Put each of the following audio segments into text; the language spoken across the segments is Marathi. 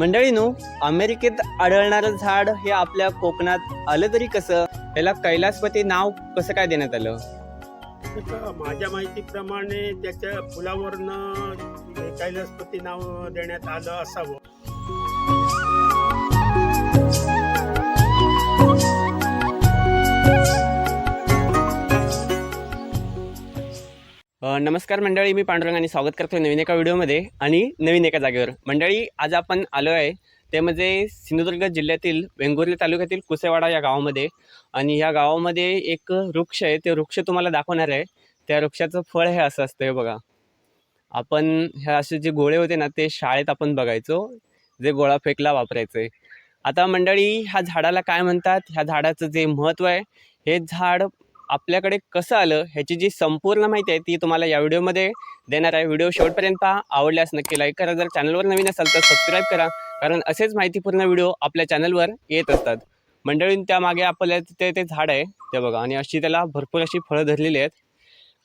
मंडळीनो अमेरिकेत आढळणारं झाड हे आपल्या कोकणात आलं तरी कसं? याला कैलासपती नाव कसं काय देण्यात आलं? माझ्या माहितीप्रमाणे त्याच्या फुलावरनं कैलासपती नाव देण्यात आलं असावं. नमस्कार मंडळी मी पांडुरंग आणि स्वागत करतो नवीन एका व्हिडिओमध्ये आणि नवीन एका जागेवर. मंडळी आज आपण आलो आहे ते म्हणजे सिंधुदुर्ग जिल्ह्यातील वेंगुर्ले तालुक्यातील कुसेवाडा या गावामध्ये. आणि ह्या गावामध्ये एक वृक्ष आहे ते वृक्ष तुम्हाला दाखवणार आहे. त्या वृक्षाचं फळ हे असं असतं हे बघा. आपण ह्या असे जे गोळे होते ना ते शाळेत आपण बघायचो जे गोळा फेकला वापरायचे. आता मंडळी ह्या झाडाला काय म्हणतात? ह्या झाडाचं जे महत्त्व आहे हे झाड आपल्याकडे कसं आलं ह्याची जी संपूर्ण माहिती आहे ती तुम्हाला या व्हिडिओमध्ये देणार आहे. व्हिडिओ शेवटपर्यंत पहा. आवडल्यास नक्की लाईक करा. जर चॅनलवर नवीन असाल तर सबस्क्राईब करा. कारण असेच माहितीपूर्ण व्हिडिओ आपल्या चॅनलवर येत असतात. मंडळीं त्यामागे आपल्या तिथे ते झाड आहे. ते बघा. आणि अशी त्याला भरपूर अशी फळं धरलेली आहेत.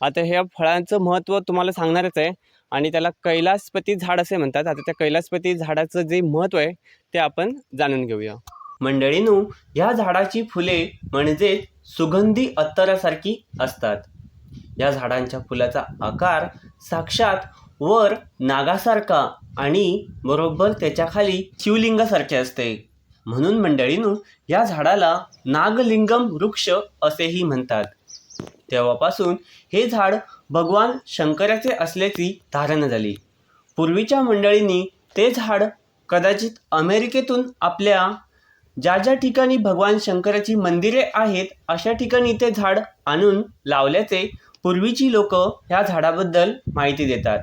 आता ह्या फळांचं महत्त्व तुम्हाला सांगणारच आहे. आणि त्याला कैलासपती झाड असे म्हणतात. आता त्या कैलासपती झाडाचं जे महत्त्व आहे ते आपण जाणून घेऊया. मंडळीनू ह्या झाडाची फुले म्हणजे सुगंधी अत्तरासारखी असतात. या झाडांच्या फुलाचा आकार साक्षात वर नागासारखा आणि बरोबर त्याच्याखाली शिवलिंगासारखे असते. म्हणून मंडळीनू या झाडाला नागलिंगम वृक्ष असेही म्हणतात. तेव्हापासून हे झाड भगवान शंकराचे असल्याची धारणा झाली. पूर्वीच्या मंडळींनी ते झाड कदाचित अमेरिकेतून आपल्या ज्या ज्या ठिकाणी भगवान शंकराची मंदिरे आहेत अशा ठिकाणी ते झाड आणून लावल्याचे पूर्वीची लोक ह्या झाडाबद्दल माहिती देतात.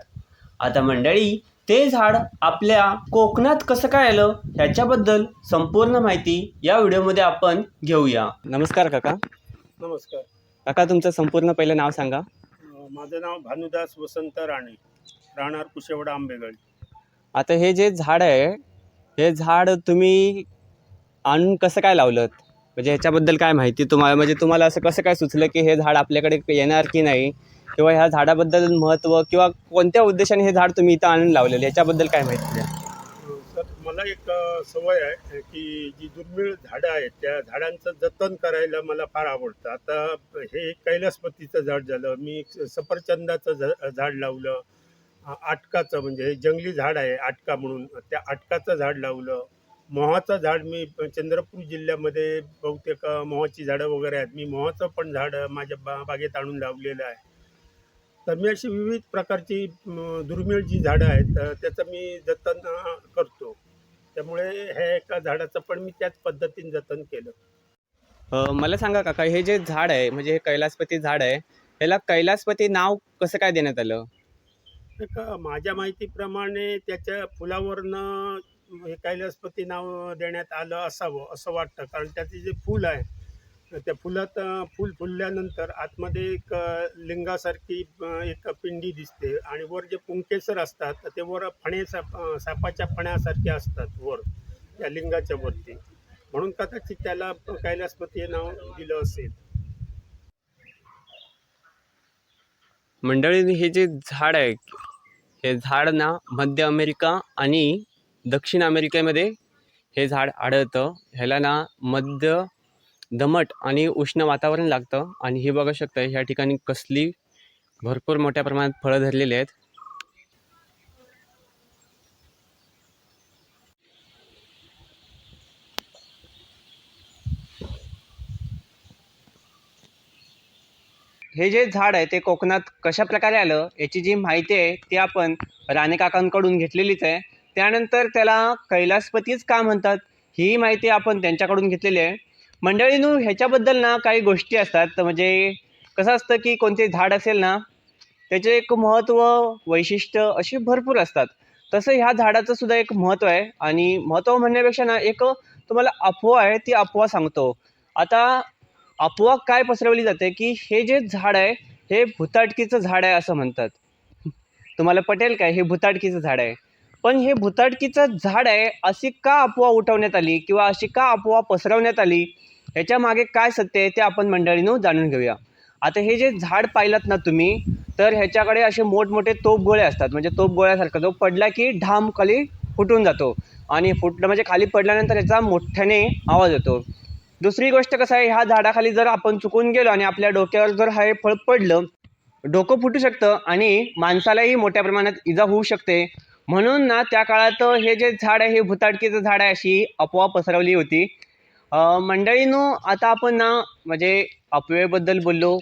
आता मंडळी ते झाड आपल्या कोकणात कसं काय आलं ह्याच्याबद्दल संपूर्ण माहिती या व्हिडिओमध्ये आपण घेऊया. नमस्कार काका. नमस्कार. काका तुमचं संपूर्ण पहिलं नाव सांगा. माझं नाव भानुदास वसंत राणे राहणार कुशेवडा आंबेगड. आता हे जे झाड आहे हे झाड तुम्ही आणून कसं काय लावलं म्हणजे ह्याच्याबद्दल काय माहिती तुम्हाला? म्हणजे तुम्हाला असं कसं काय सुचलं की हे झाड आपल्याकडे येणार की नाही? किंवा ह्या झाडाबद्दल महत्त्व किंवा कोणत्या उद्देशाने हे झाड तुम्ही इथं आणून लावलेलं? याच्याबद्दल काय माहिती द्या? सर मला एक सवय आहे की जी दुर्मिळ झाडं आहेत त्या झाडांचं जतन करायला मला फार आवडतं. आता हे कैलासपतीचं झाड झालं मी सफरचंदाचं झा झाड लावलं आटकाचं म्हणजे हे जंगली झाड आहे आटका म्हणून. त्या आटकाचं झाड लावलं मोहाचं झाड मी चंद्रपूर जिल्ह्यामध्ये बहुतेक मोहाची झाडं वगैरे आहेत. मी मोहाचं पण झाड माझ्या बा बागेत आणून लावलेलं आहे. तर मी अशी विविध प्रकारची दुर्मिळ जी झाडं आहेत त्याचं मी जतन करतो. त्यामुळे ह्या एका झाडाचं पण मी त्याच पद्धतीने जतन केलं. मला सांगा काका हे जे झाड आहे म्हणजे हे कैलासपती झाड आहे ह्याला कैलासपती नाव कसं काय देण्यात आलं? माझ्या माहितीप्रमाणे त्याच्या फुलावरनं हे कैलासपती नाव देण्यात आलं असावं असं वाटतं. कारण त्याचे जे फूल आहे त्या फुलात फूल फुलल्यानंतर आतमध्ये एक लिंगासारखी एक पिंडी दिसते. आणि वर जे पुंकेसर असतात तर ते वर फणे साप सापाच्या फण्यासारखे असतात वर त्या लिंगाच्या वरती. म्हणून कदाचित त्याला कैलासपती हे नाव दिलं असेल. मंडळी हे जे झाड आहे हे झाड ना मध्य अमेरिका आणि दक्षिण अमेरिकेमध्ये हे झाड आढळतं. ह्याला ना मध्य दमट आणि उष्ण वातावरण लागतं. आणि हे बघू शकता ह्या ठिकाणी कसली भरपूर मोठ्या प्रमाणात फळं धरलेली आहेत. हे जे झाड आहे ते कोकणात कशा प्रकारे आलं याची जी माहिती आहे ती आपण राणे काकांकडून घेतलेलीच आहे. त्यानंतर त्याला कैलासपतीच का म्हणतात ही माहिती आपण त्यांच्याकडून घेतलेली आहे. मंडळीनू ह्याच्याबद्दल ना काही गोष्टी असतात. तर म्हणजे कसं असतं की कोणते झाड असेल ना त्याचे एक महत्त्व वैशिष्ट्य अशी भरपूर असतात. तसं ह्या झाडाचं सुद्धा एक महत्त्व आहे. आणि महत्त्व म्हणण्यापेक्षा ना एक तुम्हाला अफवा आहे ती अफवा सांगतो. आता अफवा काय पसरवली जाते की हे जे झाड आहे हे भुताटकीचं झाड आहे असं म्हणतात. तुम्हाला पटेल काय? हे भुताटकीचं झाड आहे. पण हे भुताटकीचं झाड आहे अशी का अफवा उठवण्यात आली किंवा अशी का अफवा पसरवण्यात आली? ह्याच्या मागे काय सत्य आहे ते आपण मंडळीनं जाणून घेऊया. आता हे जे झाड पाहिलात ना तुम्ही तर ह्याच्याकडे असे मोठमोठे तोप गोळे असतात. म्हणजे तोप गोळ्यासारखं तो पडला की ढाम खाली फुटून जातो. आणि फुटलं म्हणजे खाली पडल्यानंतर ह्याचा मोठ्याने आवाज येतो. दुसरी गोष्ट कसं आहे ह्या झाडाखाली जर आपण चुकून गेलो आणि आपल्या डोक्यावर जर हे फळ पडलं डोकं फुटू शकतं आणि माणसालाही मोठ्या प्रमाणात इजा होऊ शकते. म्हणून ना त्या काळात हे जे झाड आहे हे भुताटकीचं झाड आहे अशी अफवा पसरवली होती. अं, मंडळीनो आता आपण ना म्हणजे अपवेबद्दल बोललो.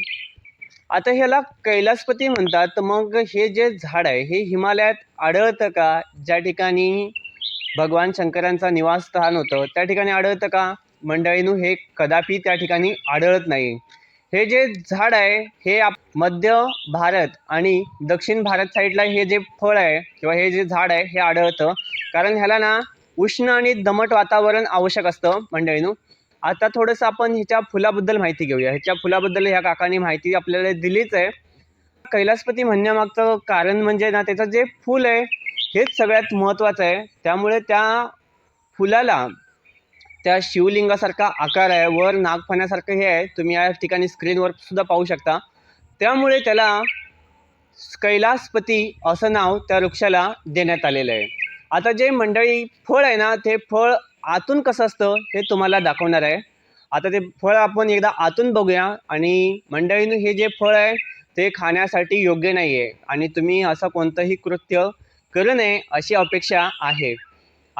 आता ह्याला कैलासपती म्हणतात. मग हे जे झाड आहे हे हिमालयात आढळतं का? ज्या ठिकाणी भगवान शंकरांचा निवासस्थान होतं त्या ठिकाणी आढळतं का? मंडळीनू हे कदापि त्या ठिकाणी आढळत नाही. हे जे झाड आहे हे आप मध्य भारत आणि दक्षिण भारत साईडला हे जे फळ आहे किंवा हे जे झाड आहे हे आढळतं. कारण ह्याला ना उष्ण आणि दमट वातावरण आवश्यक असतं मंडळीनो. आता थोडंसं आपण ह्याच्या फुलाबद्दल माहिती घेऊया. ह्याच्या फुलाबद्दल ह्या काकांनी माहिती आपल्याला दिलीच आहे. कैलासपती म्हणण्यामागचं कारण म्हणजे ना त्याचं जे फूल आहे हेच सगळ्यात महत्त्वाचं आहे. त्यामुळे त्या फुलाला त्या शिवलिंगासारखा आकार आहे वर नागफण्यासारखं हे आहे. तुम्ही या ठिकाणी स्क्रीनवर सुद्धा पाहू शकता. त्यामुळे त्याला कैलासपती असं नाव त्या वृक्षाला देण्यात आलेलं आहे. आता जे मंडळी फळ आहे ना ते फळ आतून कसं असतं हे तुम्हाला दाखवणार आहे. आता ते फळ आपण एकदा आतून बघूया आणि मंडळीनं हे जे फळ आहे ते खाण्यासाठी योग्य नाही आहे आणि तुम्ही असं कोणतंही कृत्य करू नये अशी अपेक्षा आहे.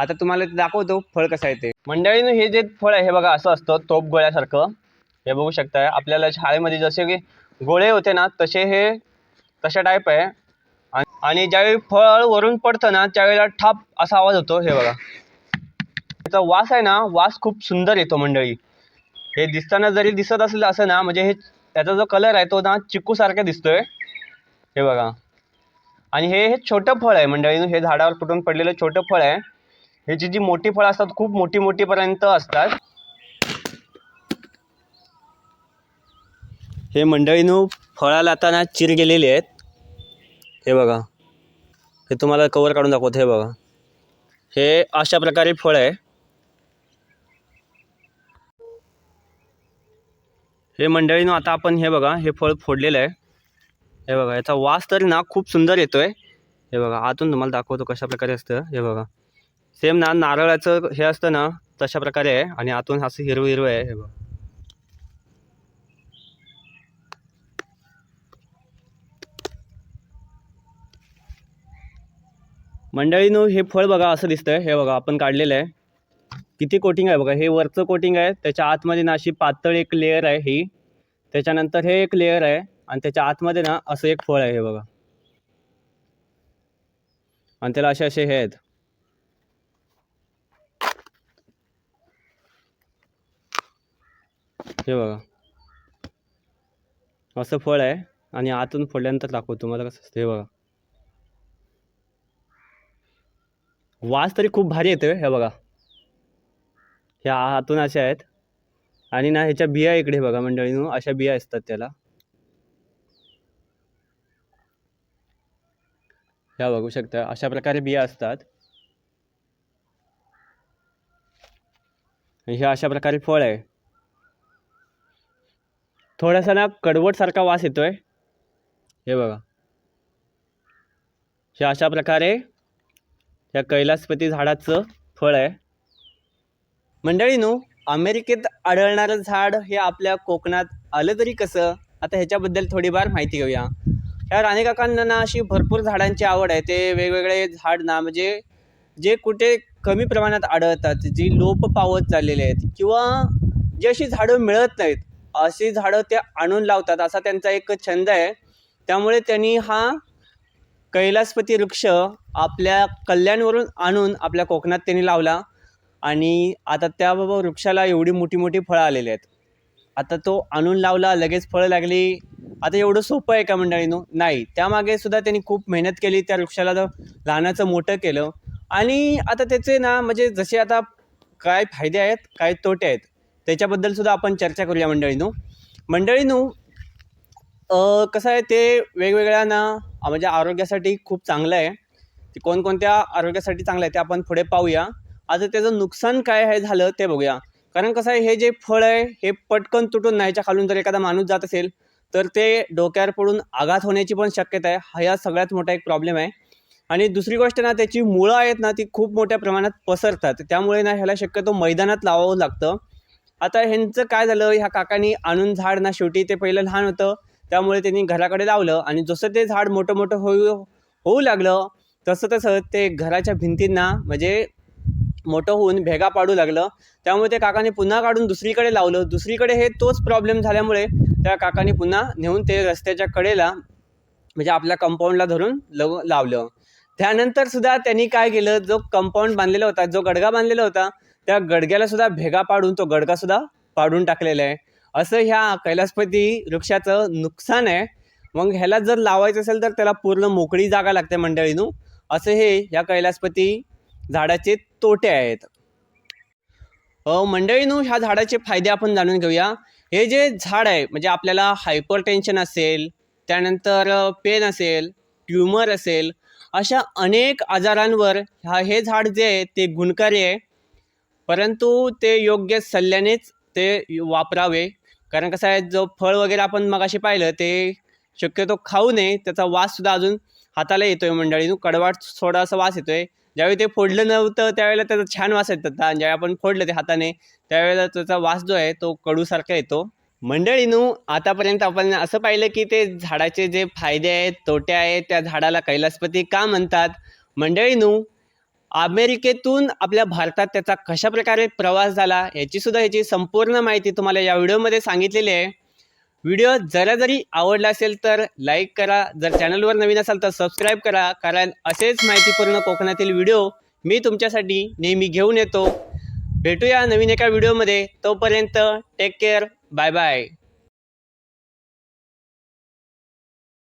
आता तुम्हाला ते दाखवतो फळ कसं आहे ते. मंडळीनं हे जे फळ आहे हे बघा असं असतं तोप गोळ्यासारखं. हे बघू शकताय. आपल्याला शाळेमध्ये जसे की गोळे होते ना तसे हे तशा टाईप आहे. आणि- आणि ज्यावेळी फळ वरून पडतं ना त्यावेळेला ठाप असा आवाज होतो हे बघा. त्याचा वास आहे ना वास खूप सुंदर येतो मंडळी. हे दिसताना जरी दिसत असलं असं ना म्हणजे हे त्याचा जो कलर आहे तो ना चिकूसारखा दिसतोय. हे बघा. आणि हे हे छोटं फळ आहे मंडळीनं हे झाडावर फुटून पडलेलं छोटं फळ आहे. ह्याची जी मोठी फळं असतात खूप मोठी मोठी पर्यंत असतात. हे मंडळीनं फळाला लाताना चिर गेलेले आहेत. हे बघा. हे तुम्हाला कवर काढून दाखवतो हे बघा. हे अशा प्रकारे फळ आहे. हे मंडळीनं आता आपण हे बघा हे फळ फोडलेलं आहे. हे बघा याचा वास तरी ना खूप सुंदर येतोय. हे बघा आतून तुम्हाला दाखवतो कशा प्रकारे असतं. हे बघा. सेम ना नारळाचं हे असतं ना तशा प्रकारे आहे. आणि आतून असं हिरवं हिरवं आहे हे बघा. मंडळीनो हे फळ बघा असं दिसतंय. हे बघा आपण काढलेलं आहे. किती कोटिंग आहे बघा. हे वरचं कोटिंग आहे. त्याच्या आतमध्ये ना अशी पातळ एक लेअर आहे ही. त्याच्यानंतर हे एक लेअर आहे. आणि त्याच्या आतमध्ये ना असं एक फळ आहे हे बघा. आणि त्याला असे असे हे आहेत. हे बघा. असं फळ आहे आणि आतून फोडल्यानंतर दाखवतो तुम्हाला कसं असतं. हे बघा. वास तरी खूप भारी येतोय हे बघा. ह्या आतून अशा आहेत. आणि ना ह्याच्या बिया इकडे बघा मंडळीनं अशा बिया असतात त्याला. ह्या बघू शकता अशा प्रकारे बिया असतात. आणि हे अशा प्रकारे फळ आहे. थोडासा ना कडवटसारखा वास येतोय. हे बघा. हे अशा प्रकारे या कैलासपती झाडाचं फळ आहे. मंडळीनू अमेरिकेत आढळणारं झाड हे आपल्या कोकणात आलं तरी कसं? आता ह्याच्याबद्दल थोडीफार माहिती घेऊया. या राणे काकांना ना अशी भरपूर झाडांची आवड आहे. ते वेगवेगळे झाड ना म्हणजे जे कुठे कमी प्रमाणात आढळतात जी लोप पावत चाललेले आहेत किंवा जी अशी झाडं मिळत नाहीत. अशी झाडं ते आणून लावतात असा त्यांचा एक छंद आहे. त्यामुळे त्यांनी हा कैलासपती वृक्ष आपल्या कल्याणवरून आणून आपल्या कोकणात त्यांनी लावला आणि आता त्याबाबा वृक्षाला एवढी मोठी मोठी फळं आलेली आहेत. आता तो आणून लावला लगेच फळं लागली. आता एवढं सोपं आहे का मंडळीनो नाही. त्यामागे सुद्धा त्यांनी खूप मेहनत केली त्या वृक्षाला लहानाचं मोठं केलं. आणि आता त्याचे ना म्हणजे जसे आता काय फायदे आहेत काय तोटे आहेत त्याच्याबद्दल सुद्धा आपण चर्चा करूया मंडळीनो. मंडळीनो कसं आहे ते वेगवेगळ्या ना म्हणजे आरोग्यासाठी खूप चांगलं आहे. ते कोणकोणत्या आरोग्यासाठी चांगलं आहे ते आपण पुढे पाहूया. आता त्याचं नुकसान काय आहे झालं ते बघूया. कारण कसं आहे हे जे फळ आहे हे पटकन तुटून न्यायच्या खालून जर एखादा माणूस जात असेल तर ते डोक्यावर पडून आघात होण्याची पण शक्यता आहे. हा या सगळ्यात मोठा एक प्रॉब्लेम आहे. आणि दुसरी गोष्ट ना त्याची मुळं आहेत ना ती खूप मोठ्या प्रमाणात पसरतात. त्यामुळे ना ह्याला शक्यतो मैदानात लावावं लागतं. आता ह्यांचं काय झालं ह्या काकांनी आणून झाड ना शेवटी ते पहिलं लहान होतं त्यामुळे त्यांनी घराकडे लावलं आणि जसं ते झाड मोठं मोठं होऊ होऊ लागलं तसं तसं ते घराच्या भिंतींना म्हणजे मोठं होऊन भेगा पाडू लागलं. त्यामुळे ते काकाने पुन्हा काढून दुसरीकडे लावलं. दुसरीकडे हे तोच प्रॉब्लेम झाल्यामुळे त्या काकाने पुन्हा नेऊन ते रस्त्याच्या कडेला म्हणजे आपल्या कंपाऊंडला धरून लव लावलं. त्यानंतर सुद्धा त्यांनी काय केलं जो कंपाऊंड बांधलेला होता जो गडगा बांधलेला होता त्या गडग्याला सुद्धा भेगा पाडून तो गडगा सुद्धा पाडून टाकलेला आहे. असं ह्या कैलासपती वृक्षाचं नुकसान आहे. मग ह्याला जर लावायचं असेल तर त्याला पूर्ण मोकळी जागा लागते मंडळीनू. असं हे ह्या कैलासपती झाडाचे तोटे आहेत. मंडळीनू ह्या झाडाचे फायदे आपण जाणून घेऊया. हे जे झाड आहे म्हणजे आपल्याला हायपर टेन्शन असेल त्यानंतर पेन असेल ट्युमर असेल अशा अनेक आजारांवर ह्या हे झाड जे आहे ते गुणकारी आहे. परंतु ते योग्य सल्ल्यानेच ते वापरावे. कारण कसं आहे जो फळ वगैरे आपण मगाशी पाहिलं ते शक्यतो खाऊ नये त्याचा वाससुद्धा अजून हाताला येतो आहे मंडळीनं कडवाट थोडासा वास येतो आहे ज्यावेळी ते फोडलं नव्हतं त्यावेळेला त्याचा छान वास येत होता. आणि ज्यावेळी आपण फोडलं ते हाताने त्यावेळेला त्याचा वास जो आहे तो कडूसारखा येतो. मंडळीनू आतापर्यंत आपण असं पाहिलं की ते झाडाचे जे फायदे आहेत तोटे आहेत त्या झाडाला कैलासपती का म्हणतात? मंडळीनू अमेरिकेतून आपल्या भारतात त्याचा कशा प्रकारे प्रवास झाला याची सुद्धा याची संपूर्ण माहिती तुम्हाला या व्हिडिओमध्ये सांगितलेली आहे. व्हिडिओ जरा जरी आवडला असेल तर लाईक करा जर चॅनलवर नवीन असाल तर सबस्क्राईब करा कारण असेच माहितीपूर्ण कोकणातील व्हिडिओ मी तुमच्यासाठी नेहमी घेऊन येतो. भेटूया नवीन एका व्हिडिओमध्ये तोपर्यंत टेक केअर बाय बाय